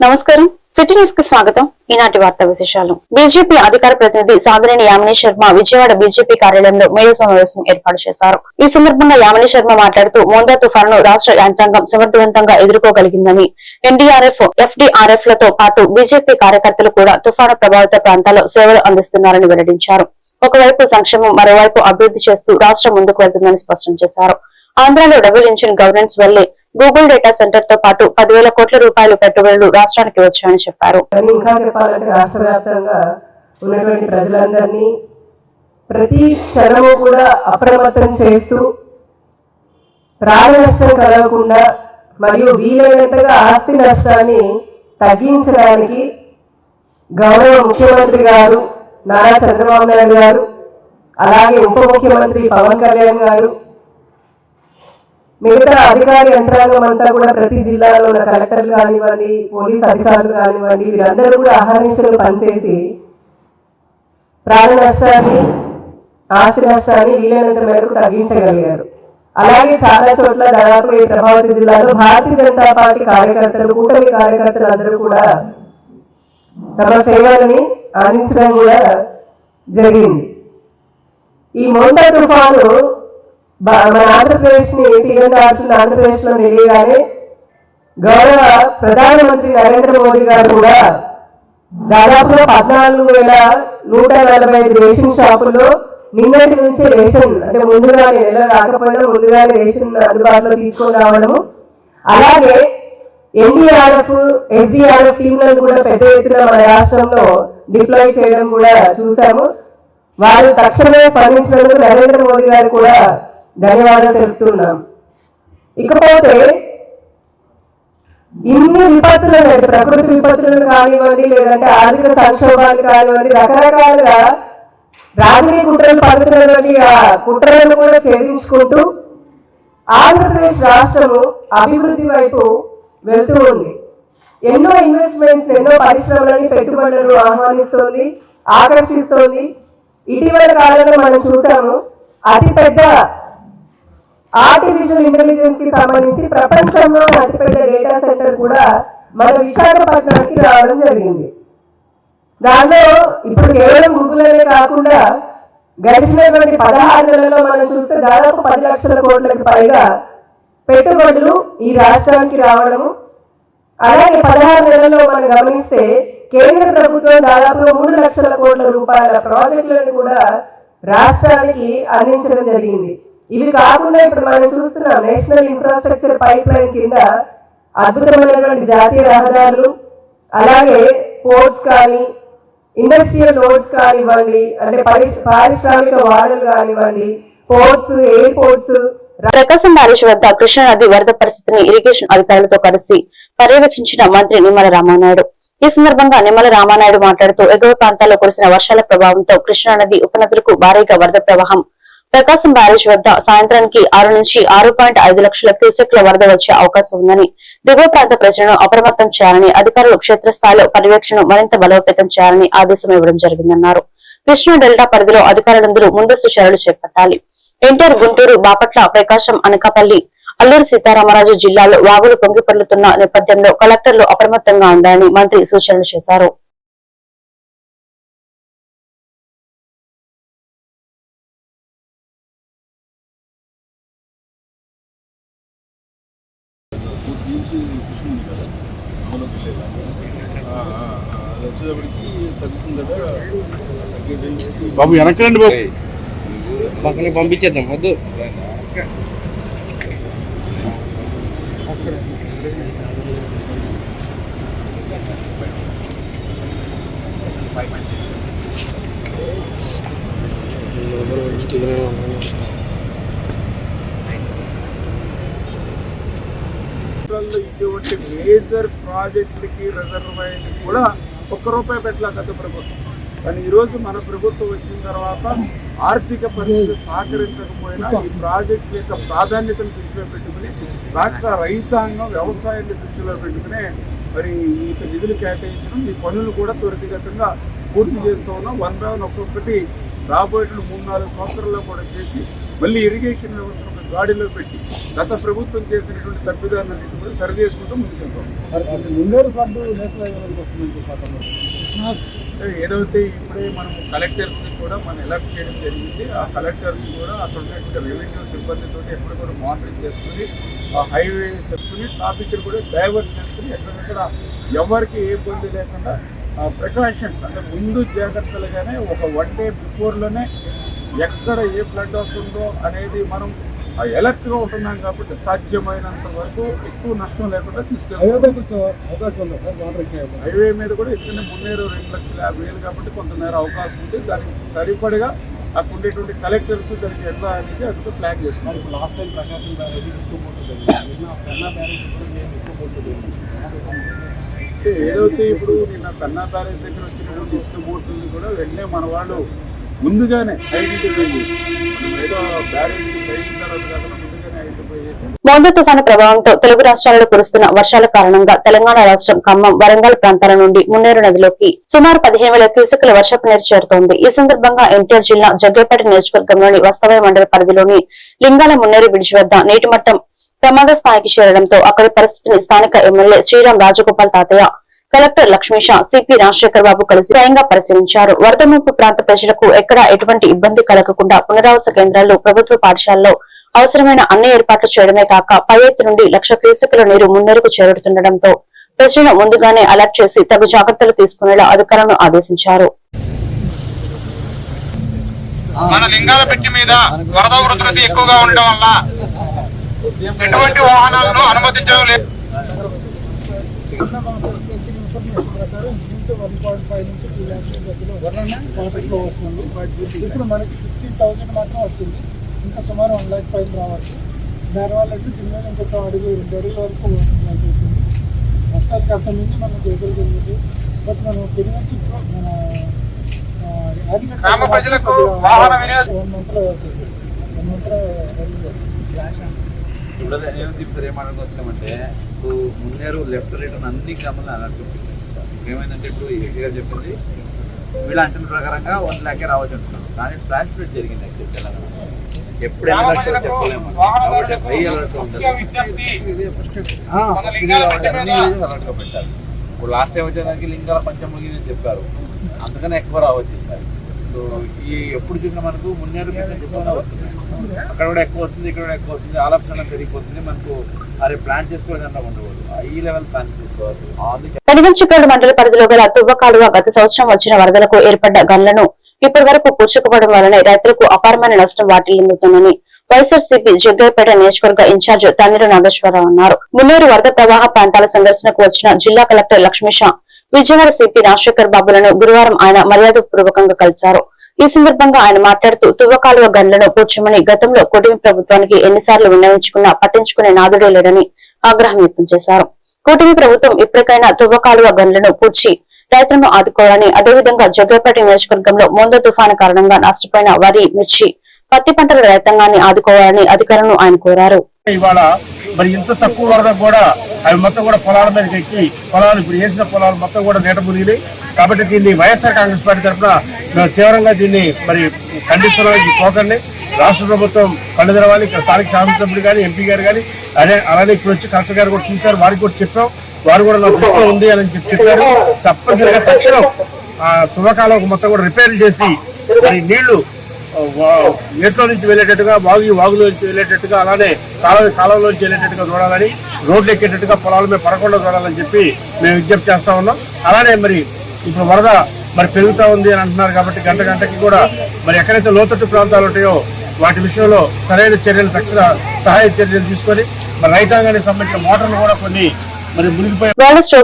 నమస్కారం. సిటీ న్యూస్కి స్వాగతం. ఈనాటి వార్తా విశేషాలు. బీజేపీ అధికార ప్రతినిధి సాగరేని యామిని శర్మ విజయవాడ బీజేపీ కార్యాలయంలో మీడియా సమావేశం ఏర్పాటు చేశారు. ఈ సందర్భంగా యామిని శర్మ మాట్లాడుతూ మోందా తుఫాను రాష్ట్ర యంత్రాంగం సమర్థవంతంగా ఎదుర్కోగలిగిందని ఎన్డీఆర్ఎఫ్ ఎఫ్డీఆర్ఎఫ్లతో పాటు బీజేపీ కార్యకర్తలు కూడా తుఫాను ప్రభావిత ప్రాంతాల్లో సేవలు అందిస్తున్నారని వెల్లడించారు. ఒకవైపు సంక్షేమం మరోవైపు అభివృద్ధి చేస్తూ రాష్ట్రం ముందుకు వెళ్తుందని స్పష్టం చేశారు. ఆంధ్రాలో డబుల్ ఇంజిన్ గవర్నెన్స్ వల్లే గూగుల్ డేటా సెంటర్తో పాటు పదివేల కోట్ల రూపాయల పెట్టుబడులు రాష్ట్రానికి వచ్చాయని చెప్పారు. ఇంకా చెప్పాలంటే రాష్ట్ర వ్యాప్తంగా ఉన్నటువంటి ప్రజలందరినీ ప్రతి క్షణము కూడా అప్రమత్తం చేస్తూ ప్రాణ నష్టం కలగకుండా మరియు వీలైనంతగా ఆస్తి నష్టాన్ని తగ్గించడానికి గౌరవ ముఖ్యమంత్రి గారు నారా చంద్రబాబు నాయుడు గారు అలాగే ఉప ముఖ్యమంత్రి పవన్ కళ్యాణ్ గారు మిగతా అధికార యంత్రాంగం అంతా కూడా ప్రతి జిల్లాలో ఉన్న కలెక్టర్లు కానివ్వండి పోలీస్ అధికారులు కానివ్వండి వీరందరూ కూడా అహర్నిశలు పనిచేసి ప్రాణ నష్టాన్ని ఆస్తి నష్టాన్ని వీలైనంత మేరకు తగ్గించగలిగారు. అలాగే చాలా చోట్ల దాదాపు ఈ ప్రభావిత జిల్లాలో భారతీయ జనతా పార్టీ కార్యకర్తలు కూటమి కార్యకర్తలు అందరూ కూడా తమ సేవలని అందించడం కూడా జరిగింది. ఈ మోంటా తుఫాను మన ఆంధ్రప్రదేశ్ని తీరం దాటుతున్న ఆంధ్రప్రదేశ్లో తెలియగానే గౌరవ ప్రధానమంత్రి నరేంద్ర మోడీ గారు కూడా దాదాపుగా పద్నాలుగు వేల నూట నలభై ఐదు రేషన్ షాపుల్లో నిన్నటి నుంచే రేషన్ అంటే ముందుగానే నెల రాకపోయినా ముందుగానే రేషన్ అందుబాటులో తీసుకొని రావడము. అలాగే ఎన్డీఆర్ఎఫ్ ఎస్డీఆర్ఎఫ్ టీంలను కూడా పెద్ద ఎత్తున మన రాష్ట్రంలో డిప్లాయ్ చేయడం కూడా చూసాము వారు తక్షణమే స్పందించినందుకు నరేంద్ర మోడీ గారు కూడా ధన్యవాదాలు తెలుపుతున్నాం ఇకపోతే ఇన్ని విపత్తులను అంటే ప్రకృతి విపత్తులను కానివ్వండి లేదంటే ఆర్థిక సంక్షోభాలు కానివ్వండి రకరకాలుగా రాజకీయ కుట్రలు పడుతున్నటువంటి ఆ కుట్రలను కూడా ఛేదించుకుంటూ ఆంధ్రప్రదేశ్ రాష్ట్రము అభివృద్ధి వైపు వెళ్తూ ఉంది. ఎన్నో ఇన్వెస్ట్మెంట్స్ ఎన్నో పరిశ్రమలని పెట్టుబడులను ఆహ్వానిస్తోంది ఆకర్షిస్తోంది. ఇటీవల కాలంలో మనం చూసాము అతిపెద్ద ఆర్టిఫిషియల్ ఇంటెలిజెన్స్కి సంబంధించి ప్రపంచంలో అతిపెద్ద డేటా సెంటర్ కూడా మన విశాఖపట్నానికి రావడం జరిగింది. దానిలో ఇప్పుడు కేవలం గూగుల్ అనే కాకుండా గడిచినటువంటి పదహారు నెలల్లో మనం చూస్తే దాదాపు పది లక్షల కోట్లకు పైగా పెట్టుబడులు ఈ రాష్ట్రానికి రావడము. అలాగే పదహారు నెలల్లో మనం గమనిస్తే కేంద్ర ప్రభుత్వం దాదాపు మూడు లక్షల కోట్ల రూపాయల ప్రాజెక్టులను కూడా రాష్ట్రానికి అందించడం జరిగింది. ఇవి కాకుండా ఇప్పుడు మనం చూస్తున్నాం నేషనల్ ఇన్ఫ్రాస్ట్రక్చర్ పైప్ లైన్ కింద అద్భుతమైనటువంటి జాతీయ రహదారులు అలాగే పోర్ట్స్ కానీ ఇండస్ట్రియల్ రోడ్స్ కానివ్వండి అంటే పారిశ్రామిక వాడలు కానివ్వండి పోర్ట్స్ ఎయిర్పోర్ట్స్ ప్రకాశం బ్యారేజ్ వద్ద కృష్ణానది వరద పరిస్థితిని ఇరిగేషన్ అధికారులతో కలిసి పర్యవేక్షించిన మంత్రి నిమ్మల రామానాయుడు. ఈ సందర్భంగా నిమ్మల రామానాయుడు మాట్లాడుతూ ఎగువ ప్రాంతాల్లో కురిసిన వర్షాల ప్రభావంతో కృష్ణానది ఉపనదులకు భారీగా వరద ప్రవాహం ప్రకాశం బ్యారేజ్ వద్ద సాయంత్రానికి ఆరు నుంచి ఆరు పాయింట్ ఐదు లక్షల క్యూసెక్ల వరద వచ్చే అవకాశం ఉందని దిగువ ప్రాంత ప్రజలను అప్రమత్తం చేయాలని అధికారులు క్షేత్రస్థాయిలో పర్యవేక్షణ మరింత బలోపేతం చేయాలని ఆదేశం ఇవ్వడం జరిగిందన్నారు. కృష్ణా డెల్టా పరిధిలో అధికారులందరూ ముందస్తు చర్యలు చేపట్టాలి. ఎన్టీఆర్ గుంటూరు బాపట్ల ప్రకాశం అనకాపల్లి అల్లూరు సీతారామరాజు జిల్లాలో వాగులు పొంగిపొర్లుతున్న నేపథ్యంలో కలెక్టర్లు అప్రమత్తంగా ఉండాలని మంత్రి సూచనలు చేశారు ఆ, ఆ, ఆ, అది వచ్చేటప్పటికి తగ్గుతుంది కదా తగ్గేది బాబు వెనక్కి బాబు. పక్కన పంపించేద్దాం వద్దు. ఇటువంటి మేజర్ ప్రాజెక్టులకి రిజర్వాయర్ కూడా ఒక్క రూపాయి పెట్టలే గత ప్రభుత్వం. కానీ ఈరోజు మన ప్రభుత్వం వచ్చిన తర్వాత ఆర్థిక పరిస్థితి సహకరించకపోయినా ఈ ప్రాజెక్టు యొక్క ప్రాధాన్యతను దృష్టిలో పెట్టుకుని రాష్ట్ర రైతాంగం వ్యవసాయాన్ని దృష్టిలో పెట్టుకుని మరి ఈ నిధులు కేటాయించడం ఈ పనులు కూడా త్వరితగతంగా పూర్తి చేస్తూ ఉన్నాం. వన్ బై వన్ ఒక్కొక్కటి రాబోయే మూడు నాలుగు సంవత్సరాల్లో కూడా చేసి మళ్ళీ ఇరిగేషన్ వ్యవస్థను ఒక గాడిలో పెట్టి గత ప్రభుత్వం చేసినటువంటి తప్పిదాలన్నింటినీ కూడా సరి చేసుకుంటూ ముందుకెళ్తాం. ముందేరు ఫండ్ నేషనల్ ఏదైతే ఇప్పుడే మనం కలెక్టర్స్ కూడా మనం ఎలక్ట్ చేయడం జరిగింది ఆ కలెక్టర్స్ కూడా అక్కడ ఉన్నటువంటి రెవెన్యూ సిబ్బందితో ఎప్పుడు కూడా మానిటరింగ్ చేసుకుని ఆ హైవే చేసుకుని ట్రాఫిక్ కూడా డైవర్ట్ చేసుకుని ఎక్కడెక్కడ ఎవరికి ఏ ఇబ్బంది లేకుండా ప్రికాషన్స్ అంటే ముందు జాగ్రత్తలుగానే ఒక వన్ డే బిఫోర్లోనే ఎక్కడ ఏ ఫ్లడ్ వస్తుందో అనేది మనం ఎలర్ట్గా ఉంటున్నాం కాబట్టి సాధ్యమైనంత వరకు ఎక్కువ నష్టం లేకుండా ఎక్కే హైవే మీద కూడా ఇక్కడనే మున్నేరు రెండు లక్షల యాభై వేలు కాబట్టి కొంత మేర అవకాశం ఉంది. దానికి సరిపడగా అక్కడ ఉండేటువంటి కలెక్టర్స్ దానికి ఎట్లా అనేది అందుకు ప్లాన్ చేస్తున్నారు లాస్ట్ టైం ప్రకాశం తీసుకోబోతుంది. పెన్నా ఏదైతే ఇప్పుడు నిన్న కన్నా బ్యారేజ్ దగ్గర వచ్చినటువంటి ఇసుక బోట్లని కూడా వెంటనే మన వాళ్ళు ముందుగానే ఐడెంటిఫై చేసి ఏదో అయిన తర్వాత కాకుండా ముందుగానే ఐడెంటిఫై చేసి. తుఫాను ప్రభావంతో తెలుగు రాష్ట్రాలలో కురుస్తున్న వర్షాల కారణంగా తెలంగాణ రాష్ట్రం ఖమ్మం వరంగల్ ప్రాంతాల నుండి మున్నేరు నదిలోకి సుమారు పదిహేను వేల క్యూసెక్ల వర్షపు నీరు చేరుతోంది. ఈ సందర్భంగా ఎన్టీఆర్ జిల్లా జగ్గేపేట నియోజకవర్గంలోని వస్తవయ మండల పరిధిలోని లింగాల మున్నేరు బ్రిడ్జ్ వద్ద నీటి మట్టం ప్రమాద స్థాయికి చేరడంతో అక్కడి పరిస్థితిని స్థానిక MLA Sriram Rajagopal Tatayya collector Lakshmisha CP Rajasekhar Babu కలిసి స్వయంగా పరిశీలించారు. వరద ముంపు ప్రాంత ప్రజలకు ఎక్కడా ఎటువంటి ఇబ్బంది కలగకుండా పునరావాస కేంద్రాల్లో ప్రభుత్వ పాఠశాలలో అవసరమైన అన్ని ఏర్పాట్లు చేయడమే కాక పై ఎత్తు నుండి లక్ష క్యూసెక్కుల నీరు మున్నేరుకు చేరుతుండటంతో ప్రజలను ముందుగానే అలర్ట్ చేసి తగు జాగ్రత్తలు తీసుకునేలా అధికారులను ఆదేశించారు. మన లింగాల పెట్టి మీద వరద ఉధృతి ఎక్కువగా ఉండడం వల్ల ఎటువంటి వాహనాలను అనుమతించడం లేదు. వన్ పాయింట్ ఫైవ్ నుంచి టూ ల్యాక్స్ మధ్యలో వస్తుంది. ఇప్పుడు మనకి ఫిఫ్టీన్ థౌసండ్ మాత్రం వచ్చింది. ఇంకా సుమారు వన్ ల్యాక్ పైన రావచ్చు. దానివల్ల అయితే దీని మీద ఇంకొక అడుగు రెండు అడుగుల వరకు ప్రస్తుతానికి అక్కడ నుంచి మనం చేయగలిగింది బట్ మనం నుంచి ఇప్పుడు మన గ్రామ ప్రజలకు వాహన వినియోగ- వన్ మంత్లో వచ్చేది వన్ మంత్లో ఇప్పుడు వచ్చామంటే ఇప్పుడు మున్నేరు లెఫ్ట్ రైట్ అని అన్ని గ్రామాలు అలర్ట్ ఏమైందంటే ఇప్పుడు ఏసీ గారు చెప్పింది వీళ్ళ అంచనా ప్రకారంగా వన్ ల్యాకే రావచ్చు అంటున్నాను కానీ ఫ్లాష్ ఫ్లడ్ జరిగింది యాక్చువల్ తెలంగాణ ఎప్పుడు ఎన్ని లక్షలు చెప్పలేము. కాబట్టి హై అలర్ట్ ఉంటుంది. పెట్టాలి ఇప్పుడు లాస్ట్ టైం వచ్చేదానికి లింగాల పంచముగి అని చెప్పారు. అందుకనే ఎక్కువ రావచ్చు ఈసారి. సో ఈ ఎప్పుడు చూసినా మనకు మున్నేరు వస్తుంది. అక్కడ కూడా ఎక్కువ వస్తుంది ఇక్కడ కూడా ఎక్కువ వస్తుంది ఆలోచన పెరిగిపోతుంది మనకు అరే ప్లాన్ చేసుకోవడం ఉండకూడదు. ఈ లెవెల్ ప్లాన్ చేసుకోవాలి. అందుకే కడిగంచిప్రోడ్ మండల పరిధిలో గల తువ్వ కాలువ గత సంవత్సరం వచ్చిన వరదలకు ఏర్పడ్డ గన్లను ఇప్పటి వరకు పూడ్చుకుపోవడం వలన రైతులకు అపారమైన నష్టం వాటిల్లుతుందని వైఎస్ఆర్సీపీ జగ్గయ్యపేట నియోజకవర్గ ఇన్ఛార్జ్ తన్నీరు నాగేశ్వరరావు అన్నారు. మున్నేరు వరద ప్రవాహ ప్రాంతాల సందర్శనకు వచ్చిన జిల్లా కలెక్టర్ లక్ష్మీషా విజయవాడ సిపి రాజశేఖర్ బాబులను గురువారం ఆయన మర్యాద పూర్వకంగా కలిశారు. ఈ సందర్భంగా ఆయన మాట్లాడుతూ తువ్వకాలువ గన్లను పూడ్చమని గతంలో కూటమి ప్రభుత్వానికి ఎన్నిసార్లు విన్నవించుకున్నా పట్టించుకునే నాదుడే లేడని ఆగ్రహం వ్యక్తం చేశారు. కూటమి ప్రభుత్వం ఇప్పటికైనా తువ్వకాలువ గన్లను పూడ్చి రైతులను ఆదుకోవాలని అదేవిధంగా జగ్గపేట నియోజకవర్గంలో మోంద తుఫాను కారణంగా నష్టపోయిన వరి మిర్చి పత్తి పంటల రైతాంగాన్ని ఆదుకోవాలని అధికారులను ఆయన కోరారు. ఇవాళ మరి ఇంత తక్కువ వరద కూడా అవి మొత్తం కూడా పొలాల మీదకి ఎక్కి పొలాలు ఇప్పుడు వేసిన పొలాలు మొత్తం కూడా నీట మునిగినాయి. కాబట్టి దీన్ని వైఎస్ఆర్ కాంగ్రెస్ పార్టీ తరఫున మేము తీవ్రంగా దీన్ని మరి ఖండిస్తున్నాం. పోకండి రాష్ట్ర ప్రభుత్వం కళ్ళు తెరవాలి. ఇక్కడ స్థానిక శాసనసభ్యుడు కానీ ఎంపీ గారు కానీ అదే అలానే ఇప్పుడు వచ్చి కలెక్టర్ గారు కూడా చూశారు. వారికి కూడా చెప్పాం. వారు కూడా నా దృష్టిలో ఉంది అని చెప్పి చెప్పారు. తప్పనిసరిగా తక్షణం ఆ మొత్తం కూడా రిపేర్ చేసి మరి నీళ్ళు వా- నుంచి వెళ్ళేటట్టుగా వాగు వాగులో నుంచి వెళ్ళేటట్టుగా అలానే కాలం కాలంలో నుంచి వెళ్ళేటట్టుగా చూడాలని రోడ్లు ఎక్కేటట్టుగా పొలాల మీద పడకుండా చూడాలని చెప్పి మేము విజ్ఞప్తి చేస్తా ఉన్నాం. అలానే మరి ఇప్పుడు వరద మరి పెరుగుతూ ఉంది అని అంటున్నారు కాబట్టి గంట గంటకి కూడా మరి ఎక్కడైతే లోతట్టు ప్రాంతాలు ఉంటాయో వాటి విషయంలో సరైన చర్యలు తక్షణ సహాయ చర్యలు తీసుకొని మరి రైతాంగానికి సంబంధించిన మోటార్లు కూడా కొన్ని మరి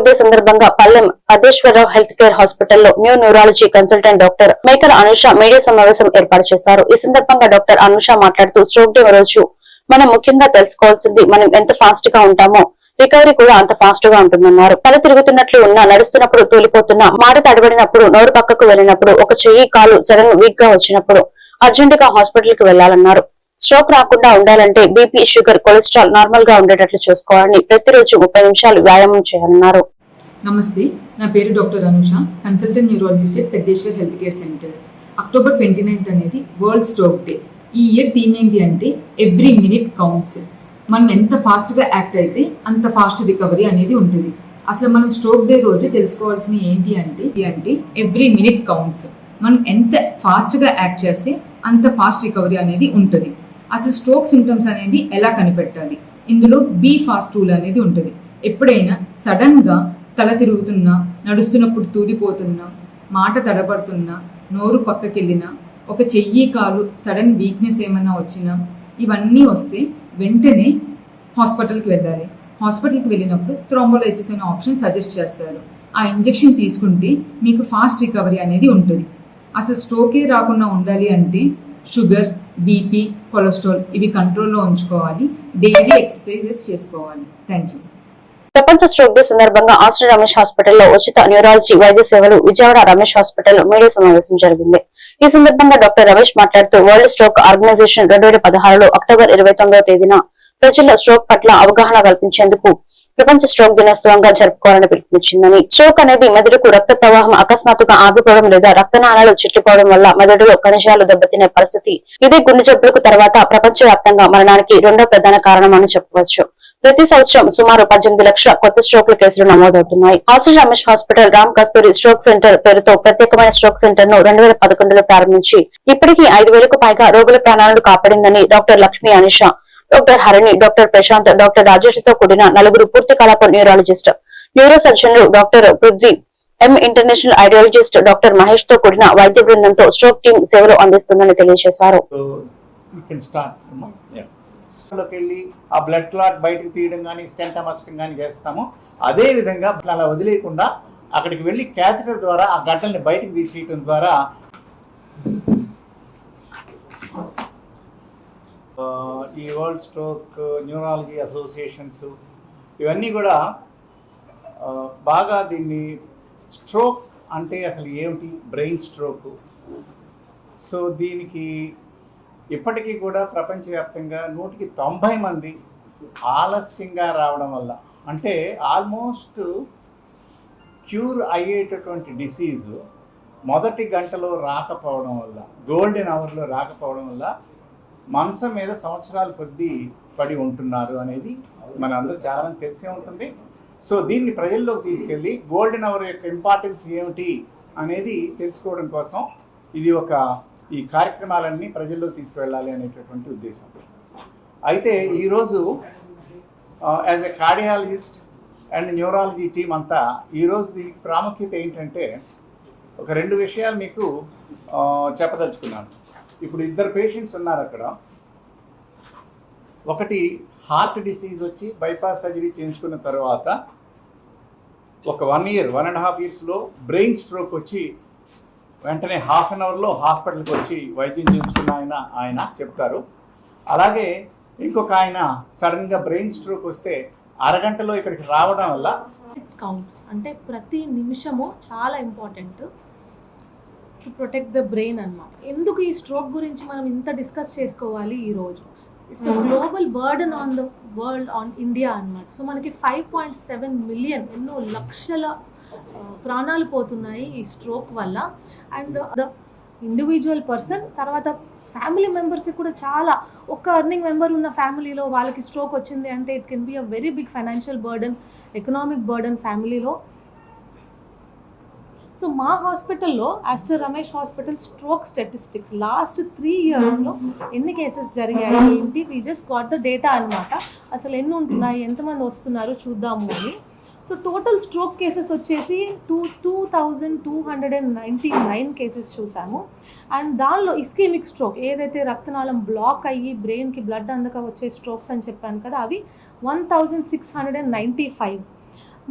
డే సందర్భంగా పల్లెం అదేశ్వరరావు హెల్త్ కేర్ హాస్పిటల్లో న్యూ న్యూరాలజీ కన్సల్టెంట్ డాక్టర్ మేకర్ అనుష మీడియా సమావేశం ఏర్పాటు చేశారు. ఈ సందర్భంగా డాక్టర్ అనుష మాట్లాడుతూ స్ట్రోక్ డే రోజు మనం ముఖ్యంగా తెలుసుకోవాల్సింది మనం ఎంత ఫాస్ట్గా ఉంటామో రికవరీ కూడా అంత ఫాస్ట్గా ఉంటుందన్నారు. తల తిరుగుతున్నట్లు ఉన్నా నడుస్తున్నప్పుడు తూలిపోతున్నా మాట తడబడినప్పుడు నోరు పక్కకు వెళ్ళినప్పుడు ఒక చెయ్యి కాలు సడన్ వీక్గా వచ్చినప్పుడు అర్జెంట్గా హాస్పిటల్కి వెళ్ళాలన్నారు స్ట్రోక్ రాకుండా ఉండాలంటే బీపీ షుగర్ కొలెస్ట్రాల్ నార్మల్గా ఉండేటట్లు చూసుకోవాలని ప్రతిరోజు ముప్పై నిమిషాలు వ్యాయామం చేయాలన్నారు. నమస్తే నా పేరు doctor Anusha consultant neurologist పెద్దేశ్వర్ health care centre October twenty ninth అనేది వరల్డ్ స్ట్రోక్ డే ఈ ఇయర్ థీమ్ ఏంటి అంటే ఎవ్రీ మినిట్ కౌంట్స్ మనం ఎంత ఫాస్ట్గా యాక్ట్ అయితే అంత ఫాస్ట్ రికవరీ అనేది ఉంటుంది. అసలు మనం స్ట్రోక్ డే రోజు తెలుసుకోవాల్సిన ఏంటి అంటే అంటే ఎవ్రీ మినిట్ కౌంట్స్ మనం ఎంత ఫాస్ట్గా యాక్ట్ చేస్తే అంత ఫాస్ట్ రికవరీ అనేది ఉంటుంది. అసలు స్ట్రోక్ సిమ్టమ్స్ అనేది ఎలా కనిపెట్టాలి? ఇందులో బీ ఫాస్ట్ టూల్ అనేది ఉంటుంది. ఎప్పుడైనా సడన్గా తల తిరుగుతున్నా నడుస్తున్నప్పుడు తూలిపోతున్నా మాట తడబడుతున్నా నోరు పక్కకెళ్ళినా ఒక చెయ్యి కాలు సడన్ వీక్నెస్ ఏమన్నా వచ్చినా ఇవన్నీ వస్తే వెంటనే హాస్పిటల్కి వెళ్ళాలి. హాస్పిటల్కి వెళ్ళినప్పుడు థ్రోంబోలైసిస్ అనే ఆప్షన్ సజెస్ట్ చేస్తారు. ఆ ఇంజెక్షన్ తీసుకుంటే మీకు ఫాస్ట్ రికవరీ అనేది ఉంటుంది. అసలు స్ట్రోకే రాకుండా ఉండాలి అంటే షుగర్ బీపీ కొలెస్ట్రాల్ ఇవి కంట్రోల్లో ఉంచుకోవాలి. డైలీ ఎక్సర్సైజెస్ చేసుకోవాలి. థ్యాంక్ యూ ప్రపంచ స్ట్రోక్ డే సందర్భంగా ఆశ్రయ రమేష్ హాస్పిటల్లో ఉచిత న్యూరాలజీ వైద్య సేవలు విజయవాడ రమేష్ హాస్పిటల్ మీడియా సమావేశం జరిగింది. ఈ సందర్భంగా డాక్టర్ రమేష్ మాట్లాడుతూ వరల్డ్ స్ట్రోక్ ఆర్గనైజేషన్ రెండు వేల పదహారులో అక్టోబర్ ఇరవై తొమ్మిదవ తేదీన ప్రజల్లో స్ట్రోక్ పట్ల అవగాహన కల్పించేందుకు ప్రపంచ స్ట్రోక్ దినోత్సవంగా జరుపుకోవాలని పిలుపునిచ్చిందని. స్ట్రోక్ అనేది మెదడుకు రక్త ప్రవాహం అకస్మాత్తుగా ఆగిపోవడం లేదా రక్తనాళాలు చిట్లిపోవడం వల్ల మెదడులో కణజాలు దెబ్బతినే పరిస్థితి. ఇది గుండె జబ్బులకు తర్వాత ప్రపంచ వ్యాప్తంగా మరణానికి రెండో ప్రధాన కారణం అని చెప్పవచ్చు. ప్రతి సంవత్సరం సుమారు పద్దెనిమిది లక్షల కొత్త స్ట్రోక్ల కేసులు నమోదవుతున్నాయి. Ashraya Ramesh hospital Ram Kasturi stroke centre పేరుతో ప్రత్యేకమైన స్ట్రోక్ సెంటర్ను రెండు వేల పదకొండులో ప్రారంభించి ఇప్పటికీ ఐదు వేలకు పైగా రోగుల ప్రాణాలను కాపాడిందని doctor Lakshmi Anisha doctor Harini doctor Prashanth doctor రాజేష్తో కూడిన నలుగురు పూర్తి కలాప neurologist neuro సర్జన్లు doctor Prithvi M international ideologist doctor మహేష్తో కూడిన వైద్య బృందంతో స్ట్రోక్ టీం సేవలు అందిస్తుందని తెలియజేశారు. సో యూ కెన్ స్టార్ట్లోకి వెళ్ళి ఆ బ్లడ్ క్లాట్ బయటకు తీయడం కానీ స్టెంట్ అమర్చడం కానీ చేస్తాము. అదే విధంగా అలా వదిలేయకుండా అక్కడికి వెళ్ళి క్యాథెటర్ ద్వారా ఆ గడ్డల్ని బయటకు తీసేయటం ద్వారా ఆ, ఈ వరల్డ్ స్ట్రోక్ న్యూరాలజీ అసోసియేషన్స్ ఇవన్నీ కూడా బాగా దీన్ని స్ట్రోక్ అంటే అసలు ఏమిటి? బ్రెయిన్ స్ట్రోక్ సో దీనికి ఇప్పటికీ కూడా ప్రపంచవ్యాప్తంగా నూటికి తొంభై మంది ఆలస్యంగా రావడం వల్ల అంటే ఆల్మోస్ట్ క్యూర్ అయ్యేటటువంటి డిసీజు మొదటి గంటలో రాకపోవడం వల్ల గోల్డెన్ అవర్లో రాకపోవడం వల్ల మనసు మీద సంవత్సరాల కొద్దీ పడి ఉంటున్నారు అనేది మన అందరూ చాలామంది తెలిసే ఉంటుంది. సో దీన్ని ప్రజల్లోకి తీసుకెళ్ళి గోల్డెన్ అవర్ యొక్క ఇంపార్టెన్స్ ఏమిటి అనేది తెలుసుకోవడం కోసం ఇది ఒక ఈ కార్యక్రమాలన్నీ ప్రజల్లో తీసుకువెళ్ళాలి అనేటటువంటి ఉద్దేశం. అయితే ఈరోజు as a cardiologist and neurology team అంతా ఈరోజు దీనికి ప్రాముఖ్యత ఏంటంటే ఒక రెండు విషయాలు మీకు చెప్పదలుచుకున్నాను. ఇప్పుడు ఇద్దరు పేషెంట్స్ ఉన్నారు అక్కడ. ఒకటి హార్ట్ డిసీజ్ వచ్చి బైపాస్ సర్జరీ చేయించుకున్న తర్వాత ఒక one year one and half ఇయర్స్లో బ్రెయిన్ స్ట్రోక్ వచ్చి వెంటనే హాఫ్ అన్ అవర్లో హాస్పిటల్కి వచ్చి వైద్యం చేయించుకున్న ఆయన ఆయన చెప్తారు. అలాగే ఇంకొక ఆయన సడన్గా బ్రెయిన్ స్ట్రోక్ వస్తే అరగంటలో ఇక్కడికి రావడం వల్ల కౌంట్స్ అంటే ప్రతి నిమిషము చాలా important to protect the brain అన్నమాట. ఎందుకు ఈ స్ట్రోక్ గురించి మనం ఇంత డిస్కస్ చేసుకోవాలి ఈరోజు it's global burden on the world on India అన్నమాట. సో మనకి ఫైవ్ పాయింట్ సెవెన్ మిలియన్ ఎన్నో లక్షల ప్రాణాలు పోతున్నాయి ఈ స్ట్రోక్ వల్ల. అండ్ ద ఇండివిజువల్ పర్సన్ తర్వాత ఫ్యామిలీ మెంబర్స్కి కూడా చాలా ఒక అర్నింగ్ మెంబర్ ఉన్న ఫ్యామిలీలో వాళ్ళకి స్ట్రోక్ వచ్చింది అంటే it can be a very big financial burden economic burden ఫ్యామిలీలో సో మా హాస్పిటల్లో Aster Ramesh hospital stroke statistics last three ఇయర్స్లో ఎన్ని కేసెస్ జరిగాయి ఏంటి? We just got the data అనమాట అసలు ఎన్ని ఉంటున్నాయి? ఎంతమంది వస్తున్నారు? చూద్దాము అని. సో టోటల్ స్ట్రోక్ కేసెస్ వచ్చేసి two two thousand two hundred and ninety nine cases చూసాము. అండ్ దానిలో ఇస్కేమిక్ స్ట్రోక్ ఏదైతే రక్తనాళం బ్లాక్ అయ్యి బ్రెయిన్కి బ్లడ్ అందక వచ్చే స్ట్రోక్స్ అని చెప్పాను కదా అవి one thousand six hundred and ninety five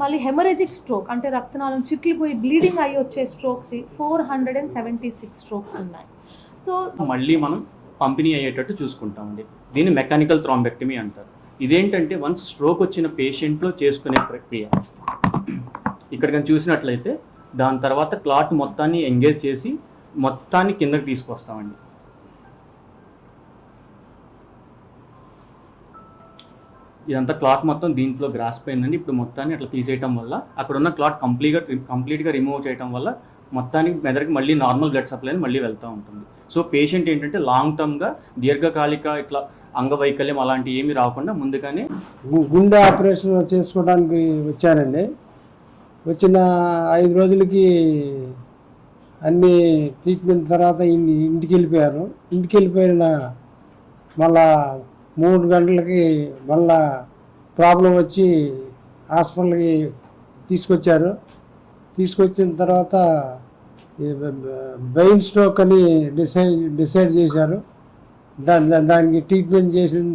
మళ్ళీ హెమరేజిక్ స్ట్రోక్ అంటే రక్తనాళం చిట్లిపోయి బ్లీడింగ్ అయ్యి వచ్చే strokes four hundred and seventy six strokes ఉన్నాయి. సో మళ్ళీ మనం పంపిణీ అయ్యేటట్టు చూసుకుంటామండి. దీన్ని మెకానికల్ థ్రాంబెక్టమీ అంటారు. ఇదేంటంటే వన్స్ స్ట్రోక్ వచ్చిన పేషెంట్లో చేసుకునే ప్రక్రియ. ఇక్కడ కానీ చూసినట్లయితే దాని తర్వాత క్లాట్ మొత్తాన్ని ఎంగేజ్ చేసి మొత్తాన్ని కిందకి తీసుకొస్తామండి. ఇదంతా క్లాత్ మొత్తం దీంట్లో గ్రాస్ప్ అయిందండి ఇప్పుడు మొత్తాన్ని అట్లా తీసేయటం వల్ల అక్కడ ఉన్న క్లాత్ కంప్లీట్గా కంప్లీట్గా రిమూవ్ చేయటం వల్ల మొత్తానికి మెదడుకి మళ్ళీ నార్మల్ బ్లడ్ సప్లై మళ్ళీ వెళ్తూ ఉంటుంది. సో పేషెంట్ ఏంటంటే లాంగ్ టర్మ్గా దీర్ఘకాలిక ఇట్లా అంగవైకల్యం అలాంటి ఏమి రాకుండా ముందుగానే గుండె ఆపరేషన్ చేసుకోవడానికి వచ్చానండి వచ్చిన ఐదు రోజులకి అన్ని ట్రీట్మెంట్ తర్వాత ఇంటికి వెళ్ళిపోయారు ఇంటికి వెళ్ళిపోయిన మళ్ళా మూడు గంటలకి మళ్ళా ప్రాబ్లం వచ్చి హాస్పిటల్కి తీసుకొచ్చారు. తీసుకొచ్చిన తర్వాత బ్రెయిన్ స్ట్రోక్ అని డిసైడ్ డిసైడ్ చేశారు. దాని దానికి ట్రీట్మెంట్ చేసిన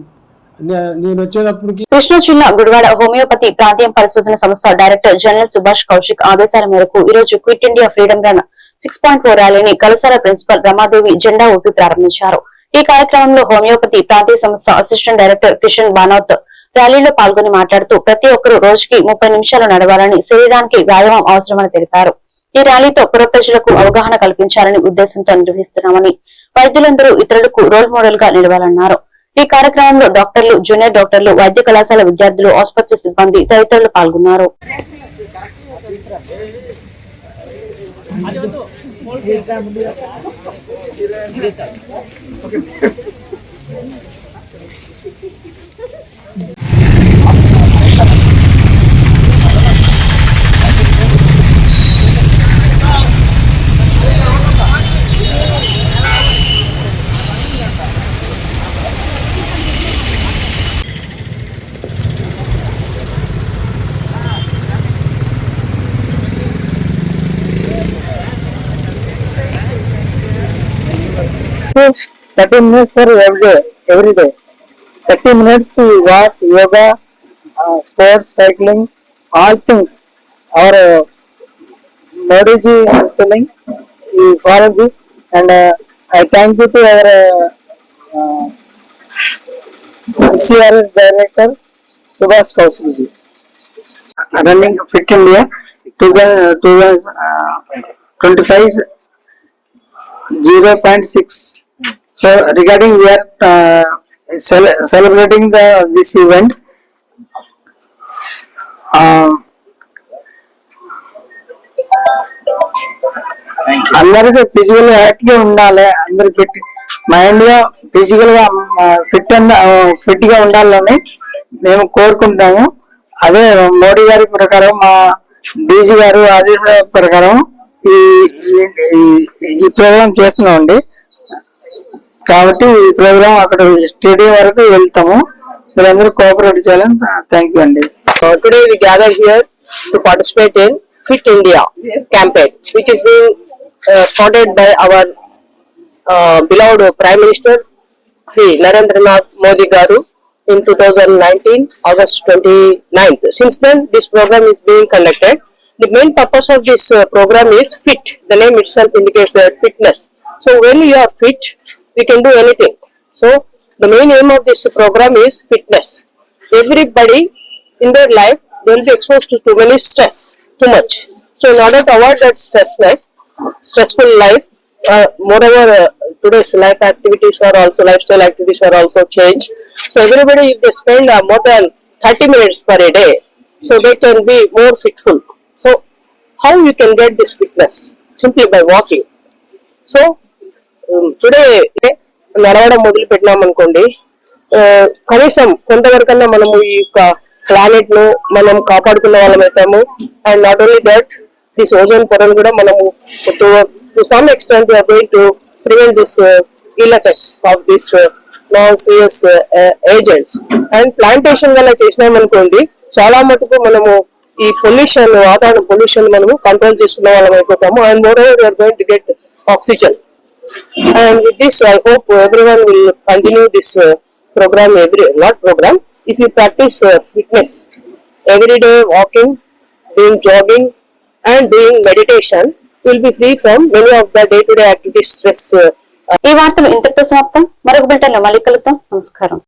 నేను వచ్చేటప్పటికి కృష్ణా జిల్లా గుడివాడ హోమియోపతి ప్రాంతీయ పరిశోధన సంస్థ డైరెక్టర్ జనరల్ సుభాష్ కౌశిక్ ఆదేశాల మేరకు ఈ రోజు quit India freedom run six point four ర్యాలీని కలసాల ప్రిన్సిపల్ రమాదేవి జెండా ఊపి ప్రారంభించారు. ఈ కార్యక్రమంలో హోమియోపతి ప్రాంతీయ సంస్థ అసిస్టెంట్ డైరెక్టర్ కిషన్ బానోత్ ర్యాలీలో పాల్గొని మాట్లాడుతూ ప్రతి ఒక్కరూ రోజుకి ముప్పై నిమిషాలు నడవాలని శరీరానికి వ్యాయామం అవసరమని తెలిపారు. ఈ ర్యాలీతో పుర ప్రజలకు అవగాహన కల్పించాలని ఉద్దేశంతో నిర్వహిస్తున్నామని వైద్యులందరూ ఇతరులకు రోల్ మోడల్గా నిలవాలన్నారు. ఈ కార్యక్రమంలో డాక్టర్లు జూనియర్ డాక్టర్లు వైద్య కళాశాల విద్యార్థులు ఆసుపత్రి సిబ్బంది తదితరులు పాల్గొన్నారు. Oh. Thirty minutes for every day every day thirty minutes walk yoga sports cycling all things our Modiji is telling we follow this and uh, I thank you to our uh, CRS director Subhash Kaushik ji. Running Fit India 2025 0.6 So regarding we are uh, cel- celebrating the this event. Um, అందరికి physical active ఉండాలి అందరు fit మైండ్గా ఫిజికల్గా fit ఫిట్గా ఉండాలని మేము కోరుకుంటాము అదే మోడీ గారి ప్రకారం మా డీజీ గారు ఆదేశాల ప్రకారం ఈ ఈ- ఈ- ఈ ప్రోగ్రామ్ చేస్తున్నామండి కాబట్టి ఈ ప్రోగ్రామ్ అక్కడ స్టేడియం వరకు వెళ్తాము మీరందరూ కోఆపరేట్ చేయాలని థ్యాంక్ యూ అండి Today we gather here to participate in Fit India campaign, which is being uh, started by our uh, beloved Prime Minister Sri Narendra Nath Modi Garu in 2019, August 29th. Since then, this program is being conducted. The main purpose of this uh, program is fit. The name itself indicates that fitness. So when you are fit, you can do anything. So the main aim of this program is fitness. Everybody in their life they will be exposed to too many stress, too much. So in order to avoid that stressless, stressful life, uh, moreover uh, today's life activities are also lifestyle activities are also changed. So everybody if they spend uh, more than 30 minutes per day, so they can be more fitful. So how you can get this fitness? Simply by walking. So today నడవడం మొదలు పెట్టినాం అనుకోండి కనీసం కొంతవరకన్నా మనము ఈ యొక్క ప్లానెట్ను మనం కాపాడుకున్న వాళ్ళం అవుతాము. And not only that this ozone పొరను కూడా మనము to some extent are going to prevent this ill effects of this non serious agents and plantation వల్ల చేసినామనుకోండి చాలా మటుకు మనము ఈ పొల్యూషన్ వాతావరణ పొల్యూషన్ మనము కంట్రోల్ చేసుకున్న వాళ్ళం అయిపోతాము. And moreover are going to get oxygen and with this i hope everyone will continue this uh, program every not program if you practice uh, fitness every day walking doing jogging and doing meditation will be free from many of the day to day activities stress uh, ఈ వార్తలు ఇంతటితో సమాప్తం మరొక బిల్టన్ మళ్ళీ కలుద్దాం నమస్కారం